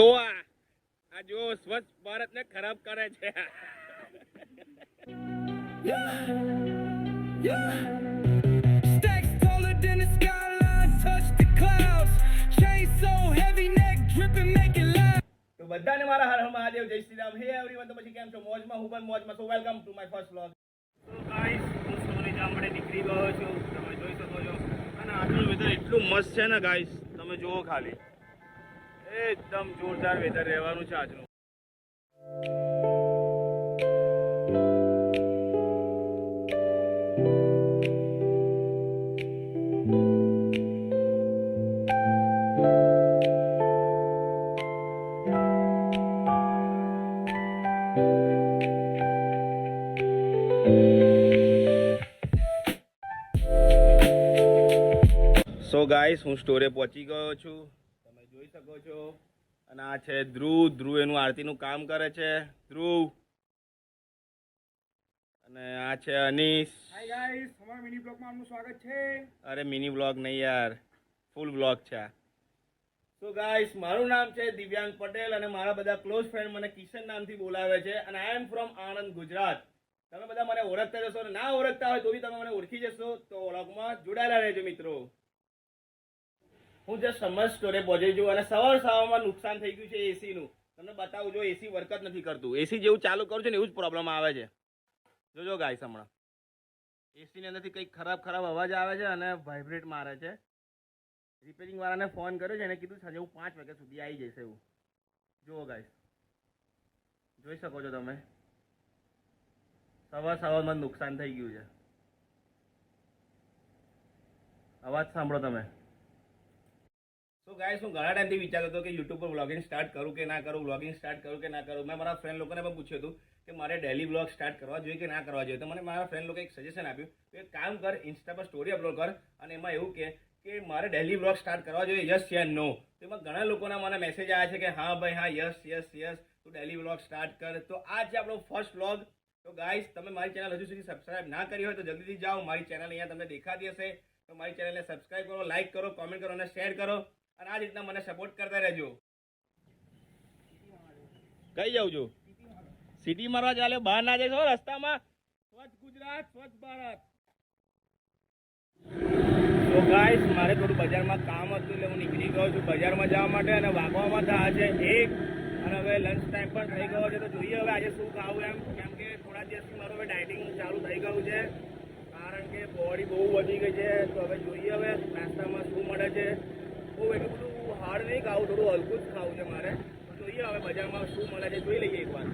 તો આ આ જો સ્વચ્છ ભારત ને ખરાબ કરે છે. તો બધાને મારા હર હર મહાદેવ જય શ્રી રામ. હે એવરીવન તો પછી કેમ છો? મોજમાં હું પણ મોજમાં so welcome to my first vlog તો ગાઈસ હું સોની જામડે નીકળી ગયો છું. તમે જોઈ શકો છો. અને આજનું વેધર એટલું મસ્ત છે ને ગાઈસ તમે જુઓ ખાલી. એકદમ જોરદાર વેધર રહેવાનું છે આજનું. સો ગાઈસ હું સ્ટોરે પહોંચી ગયો છું. જોઈ શકો છો. અને આ છે ધ્રુવ. ધ્રુવ એનું આરતીનું કામ કરે છે. ધ્રુવ. અને આ છે અનીશ. હાય ગાઈસ તમારા મિની બ્લોગમાં આપનું સ્વાગત છે. અરે મિની વ્લોગ નહીં યાર. ફૂલ વ્લોગ છે સો ગાઈસ મારું નામ છે દિવ્યાંગ પટેલ અને મારા બધા ક્લોઝ ફ્રેન્ડ મને કિશન નામથી બોલાવે છે અને I am from Anand Gujarat. તમે બધા મને ઓળખતા જશો અને ના ઓળખતા હોય તો બી તમે મને ઓળખી જશો. તો વ્લોગમાં જોડાયેલા રહેજો મિત્રો. હું જસ્ટ સમર સ્ટોરે પહોંચી છું અને સવાર સવારમાં નુકસાન થઈ ગયું છે એસીનું તમને બતાવું, જો એસી વર્ક જ નથી કરતું. એસી જેવું ચાલુ કરું છું ને એવું જ પ્રોબ્લેમ આવે છે. જોજો ગાઈસ હમણાં. એસીની અંદરથી કંઈક ખરાબ ખરાબ અવાજ આવે છે અને વાઇબ્રેટ મારે છે. રિપેરિંગ વાળાને ફોન કર્યો છે, એને કીધું સાંજે હું પાંચ વાગ્યા સુધી આવી જઈશ એવું. જુઓ ગાઈસ જોઈ શકો છો તમે. સવાર સવારમાં જ નુકસાન થઈ ગયું છે. અવાજ સાંભળો તમે. તો ગાઈસ હું ઘણા ટાઈમથી વિચારતો હતો કે યુટ્યુબ પર વ્લોગિંગ સ્ટાર્ટ કરું કે ના કરું વ્લોગિંગ સ્ટાર્ટ કરું કે ના કરું. મેં મારા ફ્રેન્ડ લોકોને પણ પૂછ્યું હતું કે મારે ડેલી વ્લોગ સ્ટાર્ટ કરવા જોઈએ કે ના કરવા જોઈએ. તો મને મારા ફ્રેન્ડ લોકોએ એક સજેશન આપ્યું તો એક કામ કર ઇન્સ્ટા પર સ્ટોરી અપલોડ કર અને એમાં એવું કે કે મારે ડેલી વ્લોગ સ્ટાર્ટ કરવા જોઈએ યસ યા નો તો એમાં ઘણા લોકોના મને મેસેજ આવ્યા છે કે હા, ભાઈ, હા યસ યસ યસ તું ડેલી વ્લોગ સ્ટાર્ટ કર. તો આ છે આપણો ફર્સ્ટ વ્લોગ તો ગાઈસ તમે મારી ચેનલ હજુ સુધી સબસ્ક્રાઇબ ના કરી હોય તો જલ્દીથી જાઓ. મારી ચેનલ અહીંયા તમને દેખાતી હશે. તો મારી ચેનલને સબસ્ક્રાઇબ કરો લાઇક કરો કોમેન્ટ કરો અને શેર કરો. અને આ રીતના મને સપોર્ટ કરતા રહેજો. કઈ જાઉં છું? સિટી મારવા ચાલે, બહાર ના જઈશ હો રસ્તામાં? સ્વચ્છ ગુજરાત, સ્વચ્છ ભારત. તો ગાઈસ મારે થોડું બજારમાં કામ હતું એટલે હું નીકળી ગયો છું બજારમાં જવા માટે અને વાગવામાં થયા છે એક. અને હવે લંચ ટાઈમ પણ થઈ ગયો છે, તો જોઈએ હવે આજે શું ખાવું એમ. કેમ કે થોડા દિવસથી મારું હવે ડાયટિંગ ચાલુ થઈ ગયું છે. કારણ કે બોડી બહુ વધી ગઈ છે, તો હવે જોઈએ હવે નાસ્તામાં શું મળે છે. બહુ એટલું બધું હાર્ડ નહીં ખાવું થોડું હલકું જ ખાવું છે મારે. જોઈએ હવે બજારમાં શું મળે છે, જોઈ લઈએ એકવાર.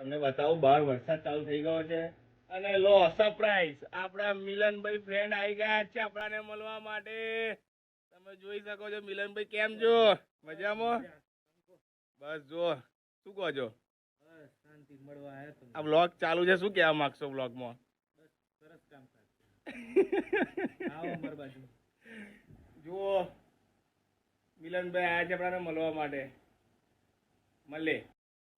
તમને બતાવું બહાર વરસાદ ચાલુ થઈ ગયો છે. અને લો સરપ્રાઈઝ આપણા મિલનભાઈ ફ્રેન્ડ આવી ગયા છે આપણાને મળવા માટે. તમે જોઈ શકો છો મિલનભાઈ કેમ છો? મજામાં? બસ જો શું કહો છો? શાંતિ મળવા આવ્યા તમે. આ બ્લોગ ચાલુ છે શું કહેવા માંગશો બ્લોગમાં સરસ કામ આવો અમારી બાજુ. જુઓ મિલનભાઈ આવ્યા છે આપણાને મળવા માટે. મળે.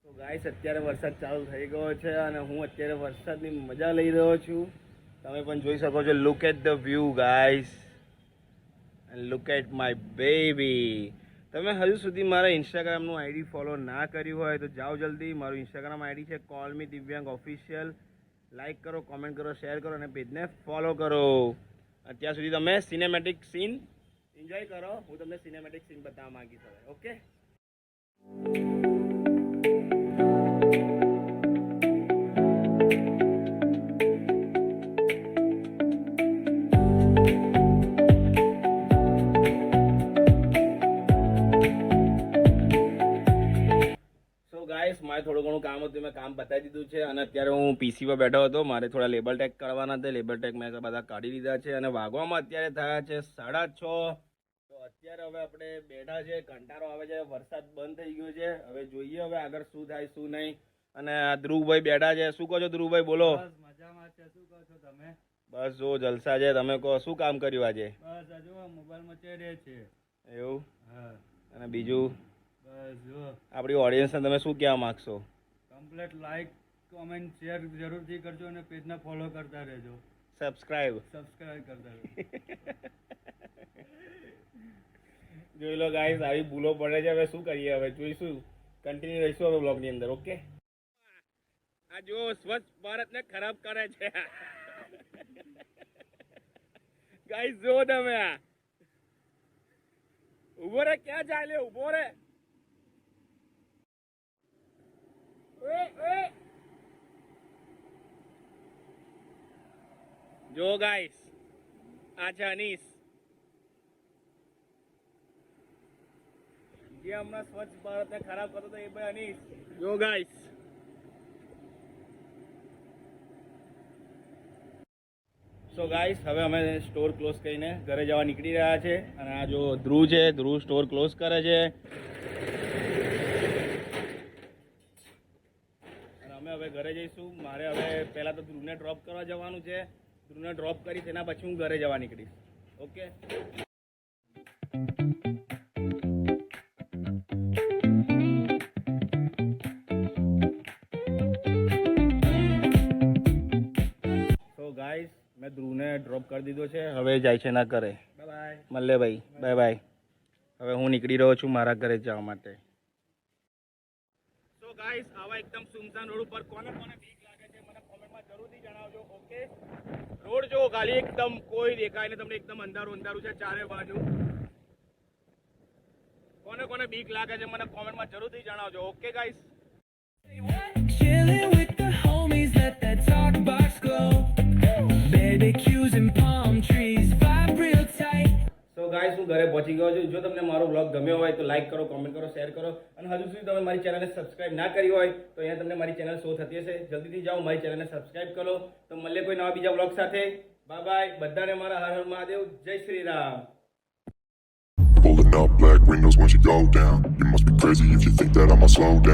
તો ગાઈસ અત્યારે વરસાદ ચાલુ થઈ ગયો છે અને હું અત્યારે વરસાદની મજા લઈ રહ્યો છું. તમે પણ જોઈ શકો છો look at the view guys look at my baby તમે હજુ સુધી મારા ઇન્સ્ટાગ્રામનું આઈડી ફોલો ના કર્યું હોય તો જાઓ જલ્દી. મારું ઇન્સ્ટાગ્રામ આઈડી છે call me Divyang official like કરો કોમેન્ટ કરો શેર કરો અને પેજને ફોલો કરો. અત્યાર સુધી તમે સિનેમેટિક સીન એન્જોય કરો. હું તમને સિનેમેટિક સીન બતાવવા માંગીશ હવે ઓકે ગાઈસ મારે થોડું ઘણું કામ હતું મેં કામ બતાવી દીધું છે અને અત્યારે હું પીસી પર બેઠો હતો. મારે થોડા લેબર ટેક કરવાના હતા. લેબર ટેક મેં બધા કાઢી લીધા છે અને વાગવામાં અત્યારે થયા છે સાડા છ. તો અત્યારે હવે આપણે બેઠા છે કંટાળો આવે છે. વરસાદ બંધ થઈ ગયો છે. હવે જોઈએ હવે આગળ શું થાય શું નહીં. અને આ ધ્રુવભાઈ બેઠા છે. શું કહો છો ધ્રુવભાઈ? બોલો. મજામાં છે. શું કહો છો તમે? બસ જો જલસા છે. તમે કહો શું કામ કર્યું આજે? બસ હજુ મોબાઈલમાં ચડે છે એવું? હા. અને બીજું? આપણી ઓડિયન્સને તમે શું કહેવા માગશો? કમ્પ્લેટ લાઈક કોમેન્ટ શેર જરૂરથી કરજો અને પેજને ફોલો કરતા રહેજો. સબસ્ક્રાઇબ સબસ્ક્રાઇબ કરતા રહેજો. જોઈ લો ગાઈસ આવી ભૂલો પડે છે હવે શું કરીએ? હવે જોઈશું. કન્ટિન્યુ રહીશું હવે બ્લોગની અંદર ઓકે આ જો સ્વચ્છ ભારતને ખરાબ કરે છે. ગાઈસ જો તમે આ. ઊભો રે ક્યાં ચાલ્યો ઊભો રે. જો ગાઈસ, આ છે અનીસ. જે હમણાં સ્વચ્છ ભારતને ખરાબ કરતો હતો એ ભાઈ અનીશ જો ગાઈસ. સો ગાઈસ હવે અમે સ્ટોર ક્લોઝ કરીને ઘરે જવા નીકળી રહ્યા છે. અને આ જો ધ્રુવ છે, ધ્રુવ સ્ટોર ક્લોઝ કરે છે અને અમે હવે ઘરે જઈશું. મારે હવે પહેલાં તો ધ્રુવને ડ્રોપ કરવા જવાનું છે. ધ્રુવને ડ્રોપ કરી તેના પછી હું ઘરે જવા નીકળીશ. ઓકે સો ગાઈસ મેં ધ્રુવને ડ્રોપ કરી દીધો છે. હવે જાય છે ના ઘરે. બાય મલ્લે ભાઈ બાય બાય હવે હું નીકળી રહ્યો છું મારા ઘરે જવા માટે. ગાઈસ આવા એકદમ સુમસાન રોડ ઉપર કોને કોને બીક લાગે છે મને કોમેન્ટમાં જરૂરથી જણાવજો ઓકે રોડ જો ખાલી, એકદમ કોઈ દેખાય નહીં, તમને એકદમ અંધારું અંધારું છે ચારે બાજુ. કોને કોને બીક લાગે છે મને કોમેન્ટમાં જરૂરથી જણાવજો ઓકે ગાઈસ ગમ્યો હોય તો લાઈક કરો કોમેન્ટ કરો શેર કરો. અને હજુ સુધી તમે મારી ચેનલને સબસ્ક્રાઇબ ના કરી હોય તો અહીંયા તમને મારી ચેનલ શો થતી હશે. જલ્દીથી જાઓ, મારી ચેનલને સબસ્ક્રાઈબ કરો. તો મળીએ કોઈ નવા બીજા બ્લોગ સાથે. બાય બાય બધાને મારા હર હર મહાદેવ. જય Shri Ram. Pulling up black windows once you go down. You must be crazy if you think that I'ma slow down.